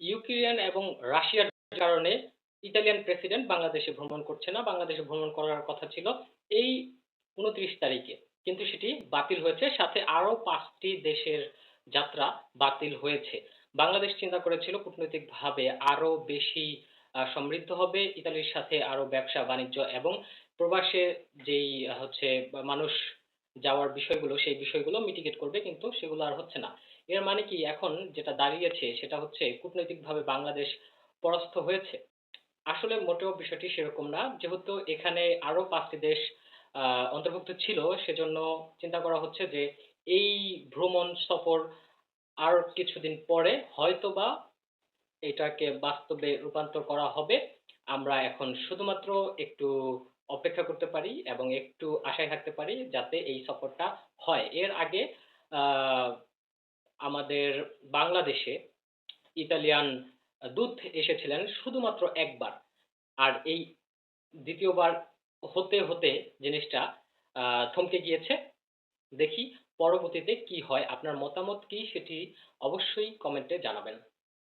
Ukraine এবং রাশিয়ার কারণে ইতালিয়ান প্রেসিডেন্ট বাংলাদেশে ভ্রমণ করছে না। বাংলাদেশে ভ্রমণ করার কথা ছিল এই উনত্রিশ তারিখে। কিন্তু সেটি বাতিল হয়েছে। সাথে আরও পাঁচটি দেশের যাত্রা বাতিল হয়েছে। বাংলাদেশ চিন্তা করেছিল কূটনৈতিকভাবে আরও বেশি সমৃদ্ধ হবে। ইতালির সাথে আরও ব্যবসা বাণিজ্য এবং প্রবাসে যেই, হচ্ছে, মানুষ যাওয়ার বিষয়গুলো সেই বিষয়গুলো মিটিগেট করবে কিন্তু সেগুলো আর হচ্ছে না। এর মানে কি? এখন যেটা দাঁড়িয়েছে সেটা হচ্ছে কূটনৈতিকভাবে বাংলাদেশ পরাস্ত হয়েছে। আসলে মোটেও বিষয়টি সেরকম না। যেহেতু এখানে আরও পাঁচটি দেশ আহ, অন্তর্ভুক্ত ছিল সেজন্য চিন্তা করা হচ্ছে যে এই ভ্রমণ সফর আর কিছুদিন পরে হয়তোবা এটাকে বাস্তবে রূপান্তর করা হবে। আমরা এখন শুধুমাত্র একটু অপেক্ষা করতে পারি এবং একটু আশায় থাকতে পারি যাতে এই সফরটা হয়। এর আগে আমাদের বাংলাদেশে ইতালিয়ান দূত এসেছিলেন শুধুমাত্র একবার। আর এই দ্বিতীয়বার হতে হতে জিনিসটা থমকে গিয়েছে। দেখি পরবর্তীতে কি হয়, আপনার মতামত কি সেটি অবশ্যই কমেন্টে জানাবেন।